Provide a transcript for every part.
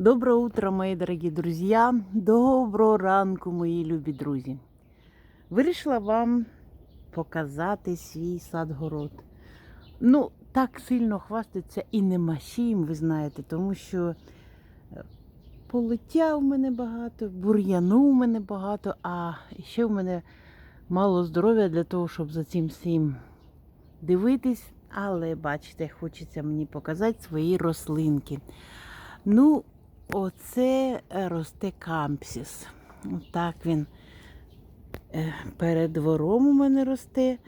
Доброе утро, мої дорогі друзі. Доброго ранку, мої любі друзі. Вирішила вам показати свій сад-город. Ну, так сильно хвастаться і нема чим, ви знаєте, тому що е, полиття в мене багато, бур'яну в мене багато, а ще в мене мало здоров'я для того, щоб за цим всім дивитись. Але бачите, хочеться мені показати свої рослинки. Ну, оце е, росте кампсіс. Так він е, перед двором у мене росте.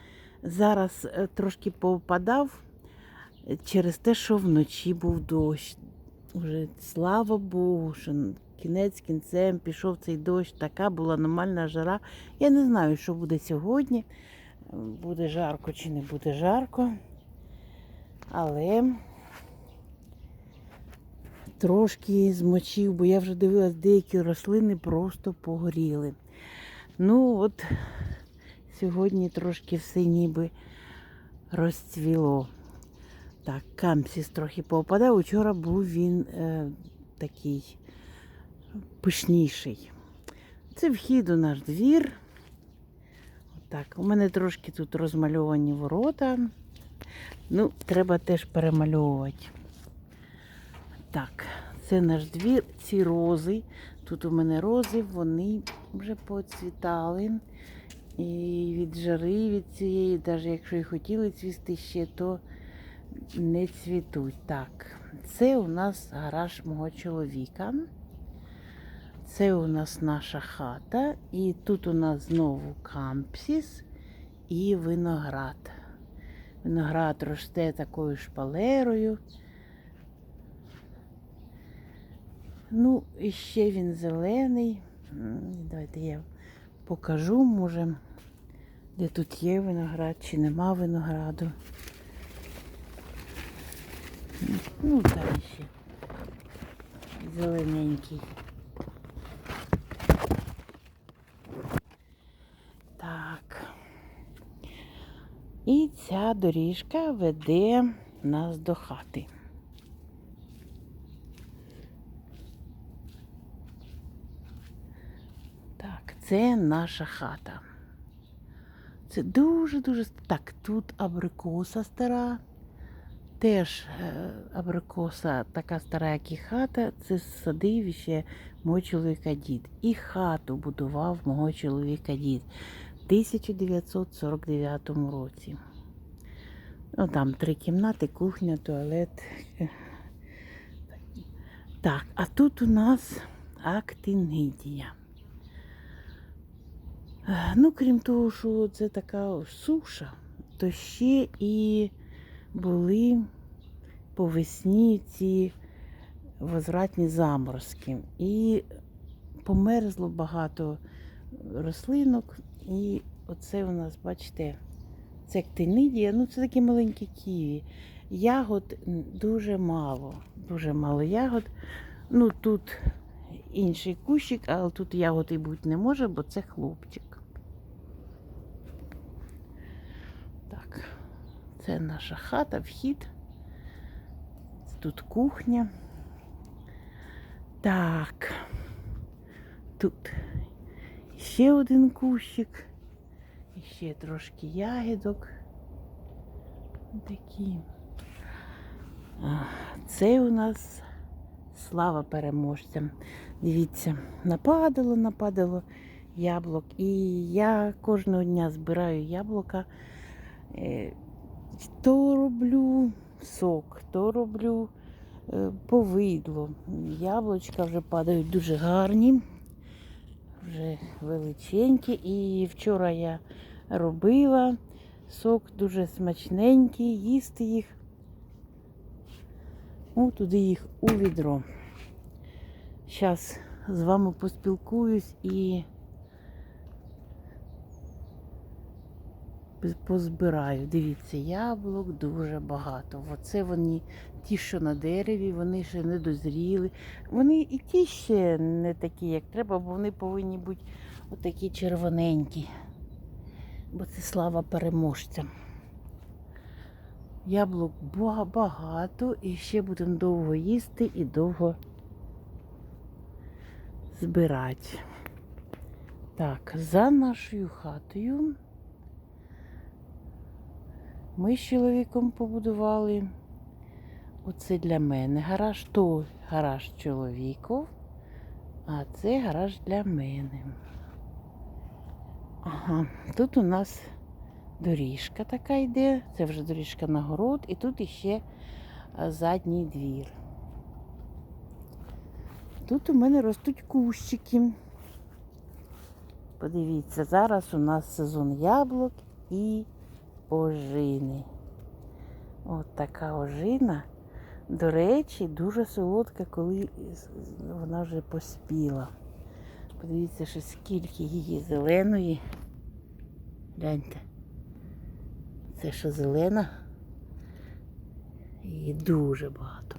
Зараз е, трошки повпадав через те, що вночі був дощ. Уже слава Богу, що кінець кінцем пішов цей дощ, така була нормальна жара. Я не знаю, що буде сьогодні. Буде жарко чи не буде жарко. Але трошки змочив, бо я вже дивилась, деякі рослини просто погоріли. Ну, от сьогодні трошки все ніби розцвіло. Так, камсіс трохи попадав. Учора був він е, такий пишніший. Це вхід у наш двір. Так, у мене трошки тут розмальовані ворота. Ну, треба теж перемальовувати. Так, це наш двір, ці рози. Тут у мене рози, вони вже поцвітали. І від жари, від цієї, навіть якщо і хотіли цвісти ще, то не цвітуть. Так, це у нас гараж мого чоловіка. Це у нас наша хата. І тут у нас знову кампсіс і виноград. Виноград росте такою шпалерою. Ну, і ще він зелений. Давайте я покажу, може, де тут є виноград, чи нема винограду. Ну, там ще зелененький. Так. І ця доріжка веде нас до хати. Так, це наша хата. Це дуже-дуже. Так, тут абрикоса стара. Теж е, абрикоса така стара, як і хата. Це садив ще мой чоловіка дід. І хату будував мого чоловіка дід в 1949 році. Ну, там три кімнати, кухня, туалет. Так, а тут у нас актинидія. Ну, крім того, що це така суша, то ще і були по весні ці возвратні заморозки. І померзло багато рослинок. І оце у нас, бачите, це актинидія, ну це такі маленькі ківі. Ягод дуже мало, дуже мало ягод. Ну тут інший кущик, але тут ягод і бути не може, бо це хлопчик. Так, це наша хата, вхід. Тут кухня. Так. Тут ще один кущик. Ще трошки ягідок. Такі. Це у нас слава переможцям. Дивіться, нападало, нападало яблук. І я кожного дня збираю яблука. То роблю сок, то роблю е, повидло. Яблучка вже падають дуже гарні, вже величенькі. І вчора я робила сок дуже смачненький, їсти їх. О, туди їх у відро. Зараз з вами поспілкуюсь і позбираю. Дивіться, яблук дуже багато. Оце вони, ті, що на дереві, вони ще не дозріли. Вони і ті ще не такі, як треба, бо вони повинні бути отакі червоненькі. Бо це слава переможцям. Яблук багато і ще будемо довго їсти і довго збирати. Так, за нашою хатою ми з чоловіком побудували. Оце для мене гараж, то гараж чоловіков, а це гараж для мене. Ага, тут у нас доріжка така йде, це вже доріжка на город, і тут іще задній двір. Тут у мене ростуть кущики. Подивіться, зараз у нас сезон яблук і ожини. От така ожина. До речі, дуже солодка, коли вона вже поспіла. Подивіться, що скільки її зеленої. Гляньте. Це що зелена. Її дуже багато.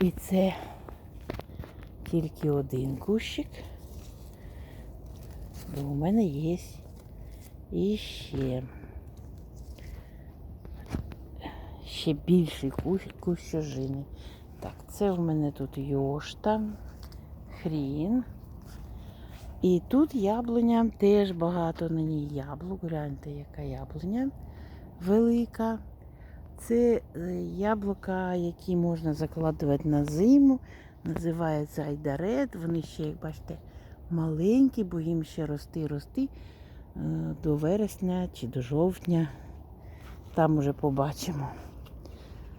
І це тільки один кущик. Бо у мене є іще. Ще більший кущ, кущ. Так, це в мене тут йошта, хрін. І тут яблуня теж багато на ній яблук. Гляньте, яка яблуня велика. Це е, яблука, які можна закладувати на зиму. Називаються айдарет. Вони ще, як бачите, маленькі, бо їм ще рости, рости е, до вересня чи до жовтня. Там уже побачимо.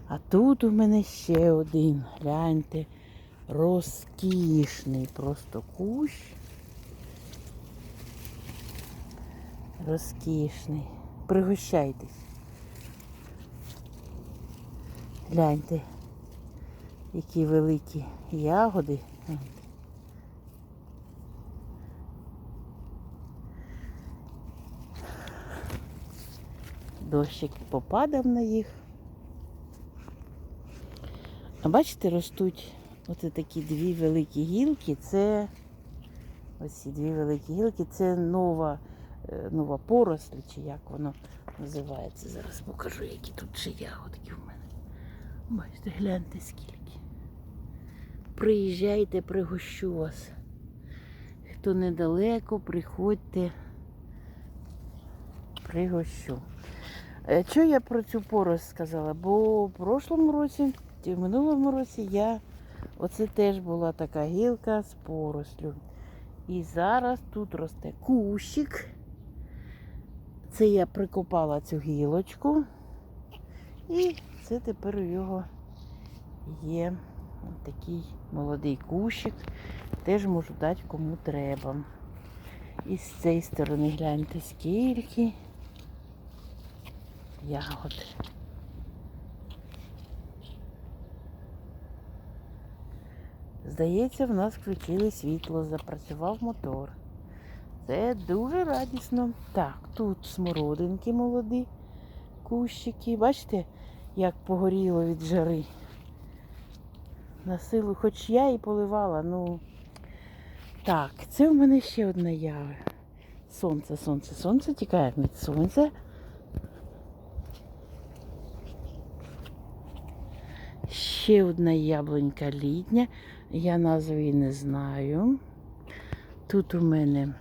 А тут у мене ще один, гляньте, розкішний просто кущ. Розкішний. Пригощайтесь. Гляньте, які великі ягоди. Дощик попадав на їх. Бачите, ростуть оце такі дві великі гілки. Це оці дві великі гілки, це нова, е, нова поросль, чи як воно називається. Зараз покажу, які тут ще ягодки в мене. Бачите, гляньте скільки. Приїжджайте, пригощу вас. Хто недалеко, приходьте, пригощу. Е, Що я про цю поросль сказала? Бо в прошлому році, в минулому році я оце теж була така гілка з порослю. І зараз тут росте кущик. Це я прикопала цю гілочку. І це тепер у його є такий молодий кущик. Теж можу дати кому треба. І з цієї сторони гляньте скільки ягод. Здається, в нас включили світло, запрацював мотор. Це дуже радісно. Так, тут смородинки молоді, кущики. Бачите, як погоріло від жари. На силу, хоч я і поливала, ну. Так, це в мене ще одна ява. Сонце, сонце, сонце, тікає від сонця. Ще одна яблунька літня. Я назви її не знаю. Тут у мене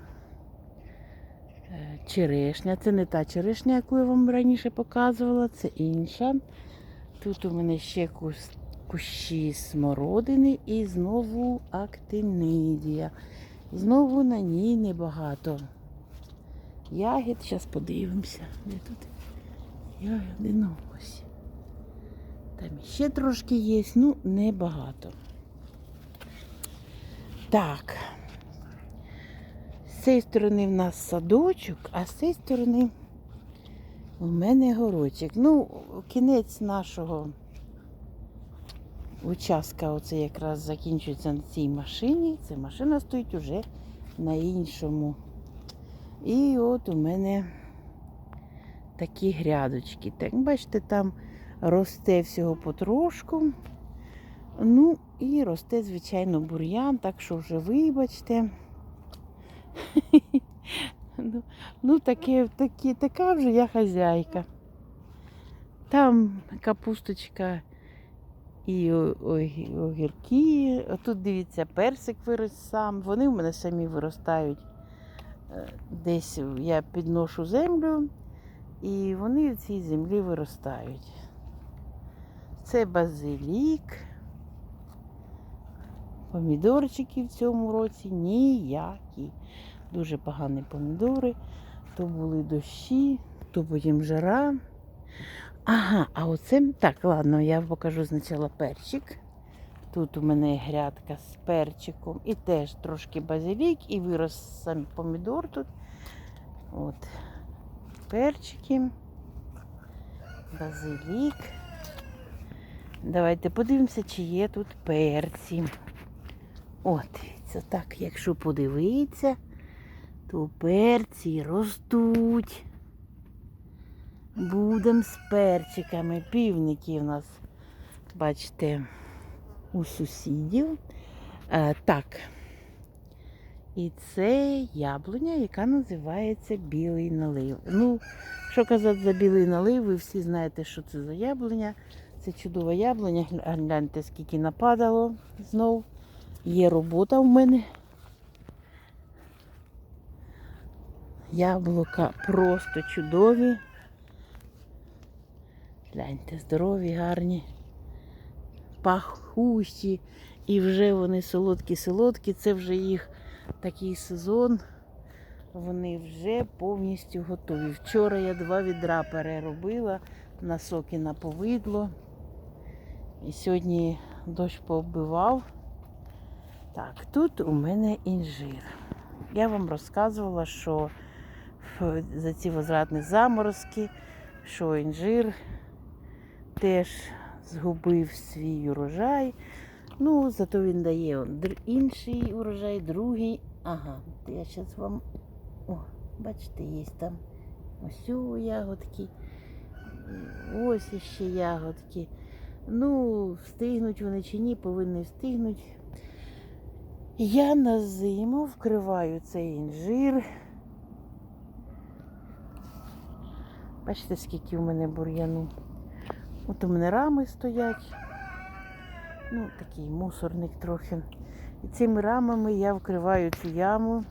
е, черешня. Це не та черешня, яку я вам раніше показувала, це інша. Тут у мене ще кущі смородини і знову актинидія. Знову на ній небагато. Ягід, зараз подивимося. Де тут ягоди? Ну, ось. Там ще трошки є, ну небагато. Так. З цієї сторони в нас садочок, а з цієї сторони у мене горочок. Ну, кінець нашого участка оце якраз закінчується на цій машині. Ця машина стоїть уже на іншому. І от у мене такі грядочки. Так, бачите, там росте всього потрошку. Ну, і росте, звичайно, бур'ян, так що вже вибачте. Ну, ну таке, таке, така вже я хазяйка. Там капусточка і огірки. Тут дивіться, персик вирос сам. Вони в мене самі виростають. Е, Десь я підношу землю, і вони в цій землі виростають. Це базилік. Помідорчики в цьому році ніякі. Дуже погані помідори. То були дощі, то потім жара. Ага, а оце так, ладно, я покажу спочатку перчик. Тут у мене грядка з перчиком і теж трошки базилік, і вирос сам помідор тут. От. Перчики. Базилік. Давайте подивимося, чи є тут перці. От, дивіться, так, якщо подивитися, то перці ростуть. Будем з перчиками. Півники у нас, бачите, у сусідів. Е, так. І це яблуня, яка називається білий налив. Ну, що казати за білий налив, ви всі знаєте, що це за яблуня. Це чудова яблуня. Гляньте, скільки нападало знов. Є робота в мене. Яблука просто чудові. Гляньте, здорові, гарні, пахущі. І вже вони солодкі-солодкі. Це вже їх такий сезон. Вони вже повністю готові. Вчора я два відра переробила на соки на повидло. І сьогодні дощ пооббивав. Так, тут у мене інжир. Я вам розказувала, що за ці возвратні заморозки, що інжир теж згубив свій урожай. Ну, зато він дає інший урожай, другий. Ага, я зараз вам. О, бачите, є там ось ягодки. Ось іще ягодки. Ну, встигнуть вони чи ні, повинні встигнути. Я на зиму вкриваю цей інжир. Бачите, скільки у мене бур'яну. От у мене рами стоять. Ну, такий мусорник трохи. І цими рамами я вкриваю цю яму,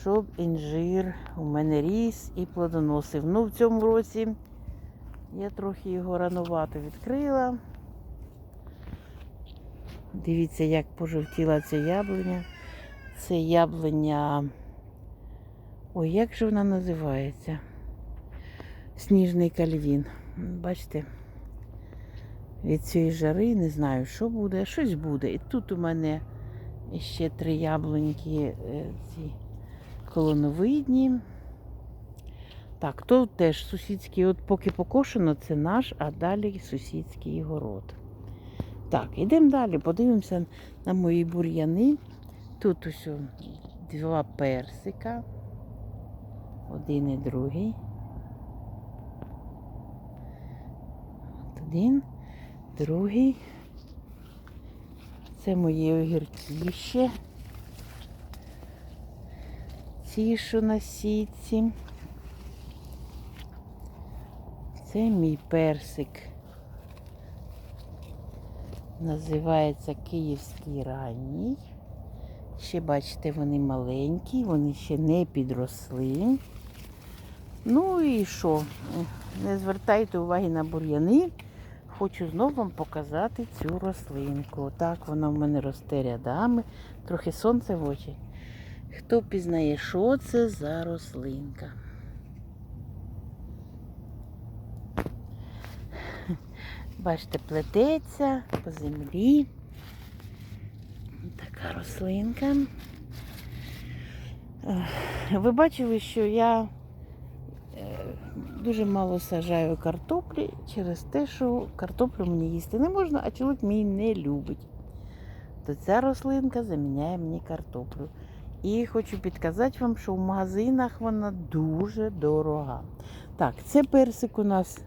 щоб інжир у мене ріс і плодоносив. Ну, в цьому році я трохи його ранувато відкрила. Дивіться, як пожовтіла ця яблуня. Це яблуня. Ой, як же вона називається? Сніжний кальвін. Бачите? Від цієї жари не знаю, що буде, щось буде. І тут у мене ще три яблуньки е, ці колоновидні. Так, то теж сусідський, от поки покошено, це наш, а далі сусідський город. Так, йдемо далі, подивимося на мої бур'яни. Тут ось два персика. Один і другий. От один, другий. Це мої огірки ще. Ці, що на сітці. Це мій персик. Називається Київський ранній. Ще бачите, вони маленькі, вони ще не підросли. Ну і що? Не звертайте уваги на бур'яни. Хочу знову вам показати цю рослинку. Так, вона в мене росте рядами, трохи сонце в очі. Хто пізнає, що це за рослинка? Бачите, плететься по землі. Така рослинка. Ви бачили, що я е, дуже мало сажаю картоплі через те, що картоплю мені їсти не можна, а чоловік мій не любить. То ця рослинка заміняє мені картоплю. І хочу підказати вам, що в магазинах вона дуже дорога. Так, це персик у нас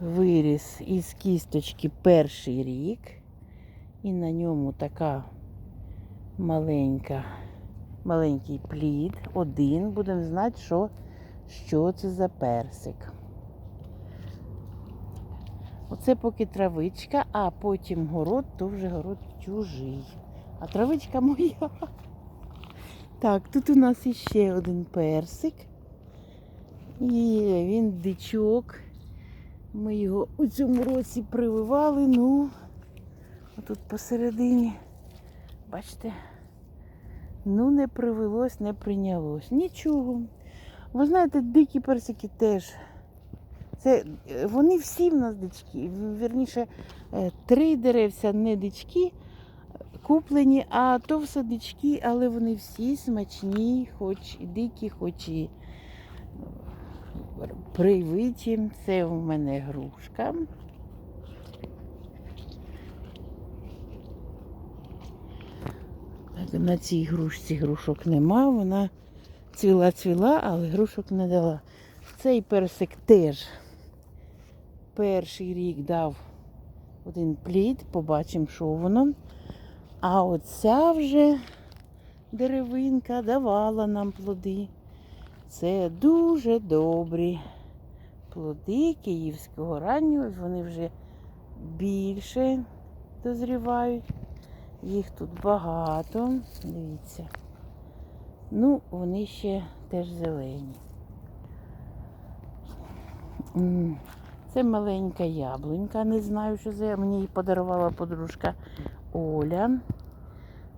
виріс із кісточки перший рік. І на ньому така маленька, маленький плід. Один. Будемо знати, що, що це за персик. Оце поки травичка, а потім город, то вже город чужий. А травичка моя. Так, тут у нас іще один персик. І він дичок. Ми його у цьому році прививали, ну, а тут посередині, бачите, ну не привелось, не прийнялось. Нічого. Ви знаєте, дикі персики теж. Це, е, вони всі в нас дички. Вірніше, е, три деревця не дички куплені, а то все дички, але вони всі смачні, хоч і дикі, хоч і привиті. Це у мене грушка. На цій грушці грушок нема, вона цвіла-цвіла, але грушок не дала. Цей персик теж перший рік дав один плід, побачимо, що воно. А оця вже деревинка давала нам плоди. Це дуже добрі плоди київського раннього. Вони вже більше дозрівають. Їх тут багато. Дивіться. Ну, вони ще теж зелені. Це маленька яблунька, не знаю, що це. Мені її подарувала подружка Оля.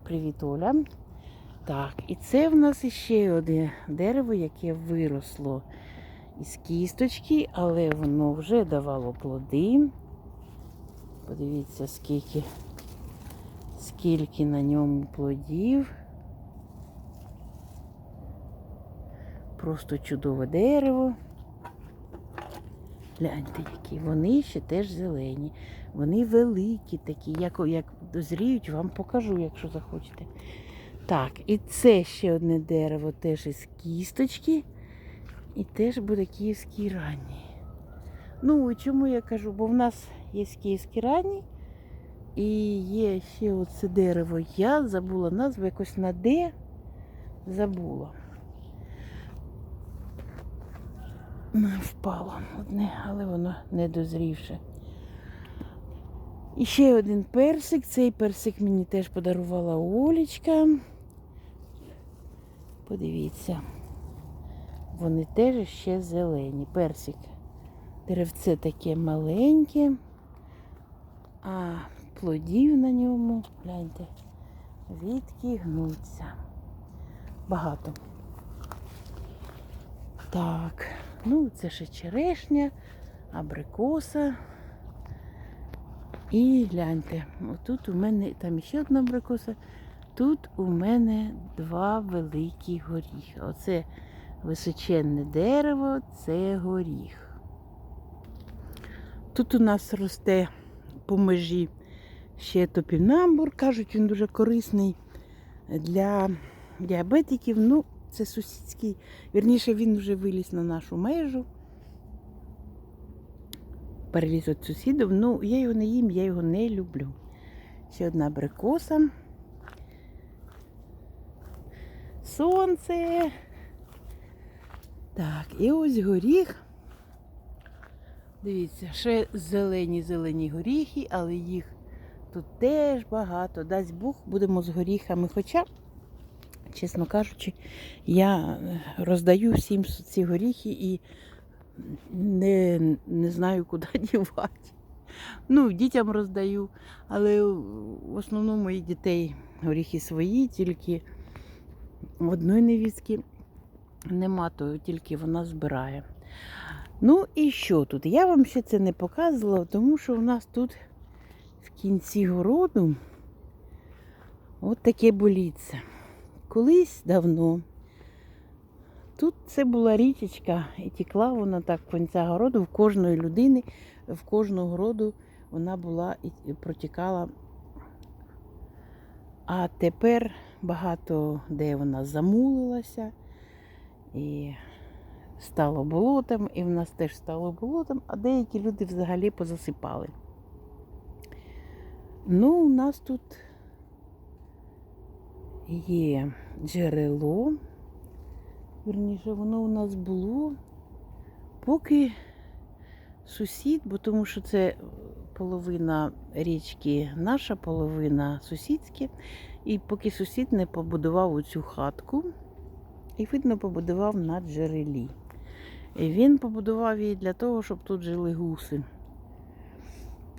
Привіт, Оля. Так, і це в нас іще одне дерево, яке виросло із кісточки, але воно вже давало плоди. Подивіться, скільки, скільки на ньому плодів. Просто чудове дерево. Гляньте, які вони ще теж зелені. Вони великі такі, як, як дозріють, вам покажу, якщо захочете. Так, і це ще одне дерево теж із кісточки. І теж буде київський ранній. Ну, чому я кажу? Бо в нас є київський ранній і є ще оце дерево. Я забула назву, якось на Д забула. Впало одне, але воно не дозрівше. І ще один персик. Цей персик мені теж подарувала Олічка. Подивіться, вони теж ще зелені. Персик. Деревце таке маленьке, а плодів на ньому, гляньте, відки гнуться. Багато. Так, ну це ще черешня, абрикоса. І гляньте, тут у мене там ще одна абрикоса. Тут у мене два великі горіхи. Оце височенне дерево, це горіх. Тут у нас росте по межі ще топінамбур. Кажуть, він дуже корисний для діабетиків. Ну, це сусідський. Вірніше, він вже виліз на нашу межу. Переліз від сусідів. Ну, я його не їм, я його не люблю. Ще одна абрикоса. Сонце. Так, і ось горіх. Дивіться, ще зелені-зелені горіхи, але їх тут теж багато. Дасть Бог, будемо з горіхами. Хоча, чесно кажучи, я роздаю всім ці горіхи і не, не знаю, куди дівати. Ну, дітям роздаю, але в основному моїх дітей горіхи свої, тільки одної невістки нема, то тільки вона збирає. Ну і що тут? Я вам ще це не показувала, тому що у нас тут в кінці городу от таке боліться. Колись давно. Тут це була річечка і текла вона так в кінця городу в кожної людини, в кожного городу вона була і протікала. А тепер багато де вона замулилася і стало болотом, і в нас теж стало болотом, а деякі люди взагалі позасипали. Ну, у нас тут є джерело. Верніше, воно у нас було, поки сусід, бо тому що це половина річки наша, половина сусідська. І поки сусід не побудував оцю хатку, і видно, побудував на джерелі. І він побудував її для того, щоб тут жили гуси.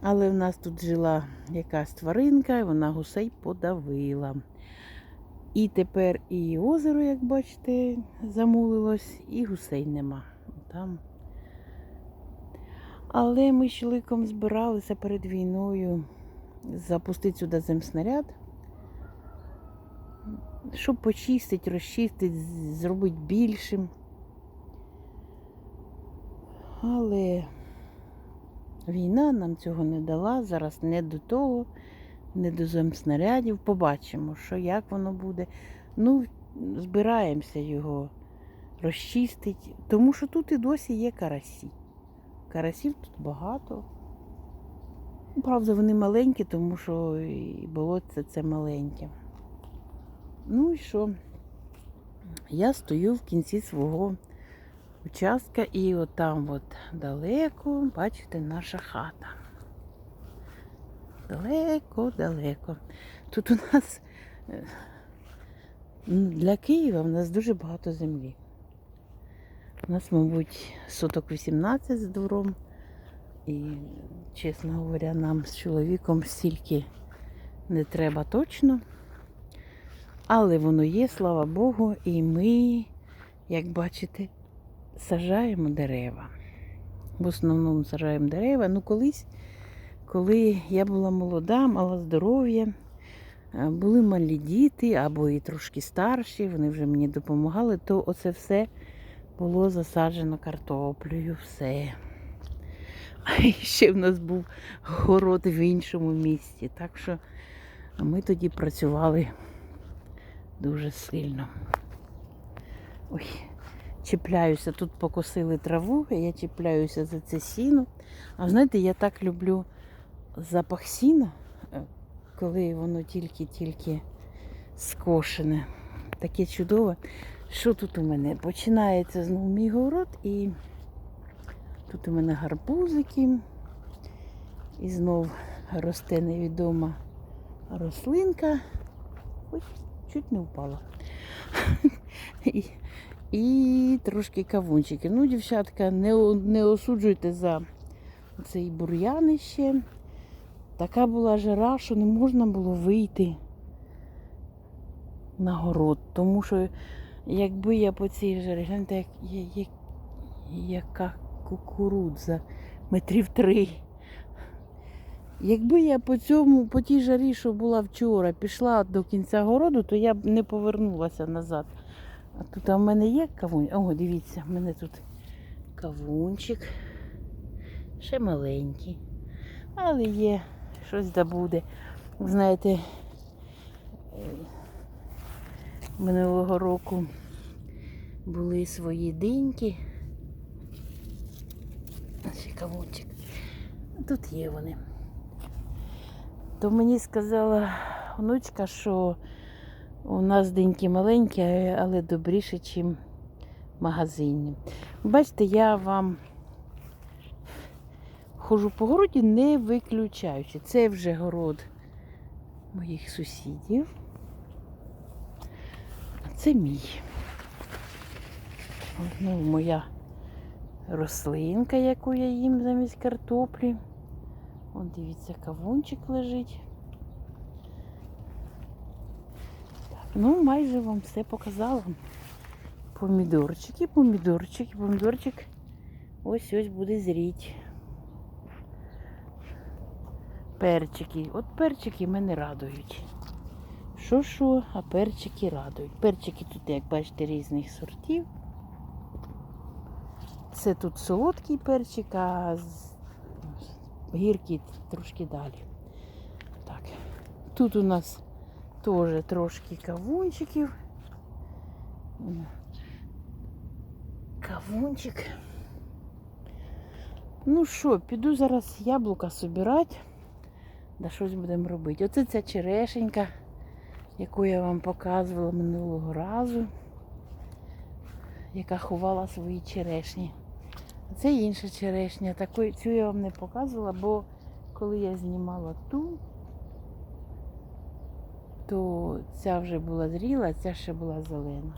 Але в нас тут жила якась тваринка, і вона гусей подавила. І тепер і озеро, як бачите, замулилось, і гусей нема. Там. Але ми з чоловіком збиралися перед війною запустити сюди земснаряд, щоб почистити, розчистити, зробити більшим. Але війна нам цього не дала. Зараз не до того, не до земснарядів. Побачимо, що як воно буде. Ну, збираємося його розчистити, тому що тут і досі є карасі. Карасів тут багато. Правда, вони маленькі, тому що і болотце це маленьке. Ну і що? Я стою в кінці свого участка і отам от далеко, бачите, наша хата. Далеко-далеко. Тут у нас е, для Києва в нас дуже багато землі. У нас, мабуть, соток 18 з двором. І, чесно говоря, нам з чоловіком стільки не треба точно. Але воно є, слава Богу, і ми, як бачите, сажаємо дерева. В основному сажаємо дерева. Ну, колись, коли я була молода, мала здоров'я, е, були малі діти або і трошки старші, вони вже мені допомагали, то оце все було засаджено картоплею, все. А ще в нас був город в іншому місті. Так що ми тоді працювали дуже сильно. Ой, чіпляюся, тут покосили траву, я чіпляюся за це сіно. А знаєте, я так люблю запах сіна, е, коли воно тільки-тільки скошене. Таке чудове. Що тут у мене? Починається знову мій город і тут у мене гарбузики. І знов росте невідома рослинка. Ой, чуть не впала. І, трошки кавунчики. Ну, дівчатка, не, не осуджуйте за цей бур'янище. Така була жара, що не можна було вийти на город. Тому що якби я по цій жарі, гляньте, як, як, яка кукурудза метрів три. Якби я по цьому, по тій жарі, що була вчора, пішла до кінця городу, то я б не повернулася назад. А тут а в мене є кавун. О, дивіться, в мене тут кавунчик. Ще маленький. Але є, щось да буде. Ви знаєте, е, минулого року були свої диньки. Ще кавунчик. Тут є вони. То мені сказала внучка, що у нас деньки маленькі, але добріше, ніж в магазині. Бачите, я вам ходжу по городі, не виключаючи. Це вже город моїх сусідів. А це мій. Ну, моя рослинка, яку я їм замість картоплі. От дивіться, кавунчик лежить. Ну, майже вам все показала. Помідорчики, помідорчики, помідорчик ось ось буде зріть. Перчики. От перчики мене радують. Що що, а перчики радують. Перчики тут, як бачите, різних сортів. Це тут солодкий перчик, а з- трошки далі. Так. Тут у нас теж трошки кавунчиків. Кавунчик. Ну що, піду зараз яблука собирати. Да щось будемо робити. Оце ця черешенька, яку я вам показувала минулого разу, яка ховала свої черешні Це інша черешня. Такої, цю я вам не показувала, бо коли я знімала ту, то ця вже була зріла, ця ще була зелена.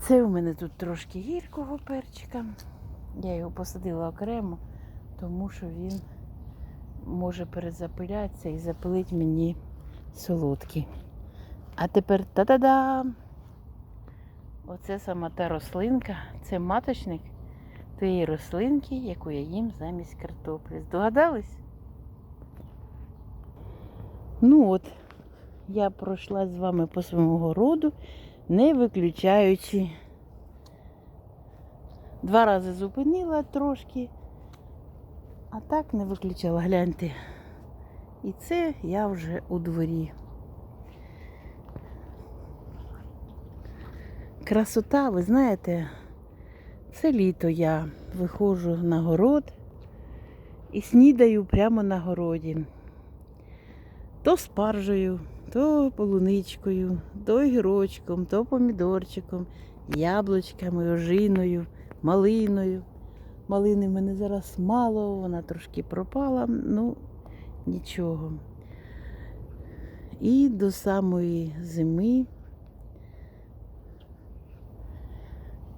Це у мене тут трошки гіркого перчика. Я його посадила окремо, тому що він може перезапилятися і запилить мені солодкий. А тепер та-да-да! Оце сама та рослинка, це маточник тієї рослинки, яку я їм замість картоплі. Здогадались? Ну от, я пройшла з вами по своєму городу, не виключаючи. Два рази зупинила трошки, а так не виключала, гляньте. І це я вже у дворі. Красота, ви знаєте, це літо я виходжу на город і снідаю прямо на городі. То спаржею, то полуничкою, то огірочком, то помідорчиком, яблучками, ожиною, малиною. Малини в мене зараз мало, вона трошки пропала, ну нічого. І до самої зими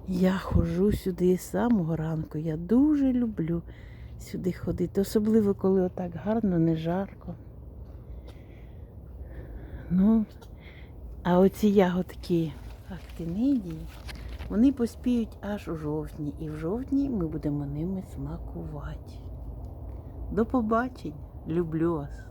я ходжу сюди з самого ранку. Я дуже люблю сюди ходити, особливо коли отак гарно, не жарко. Ну, а оці ягодки актинидії, вони поспіють аж у жовтні. І в жовтні ми будемо ними смакувати. До побачення. Люблю вас.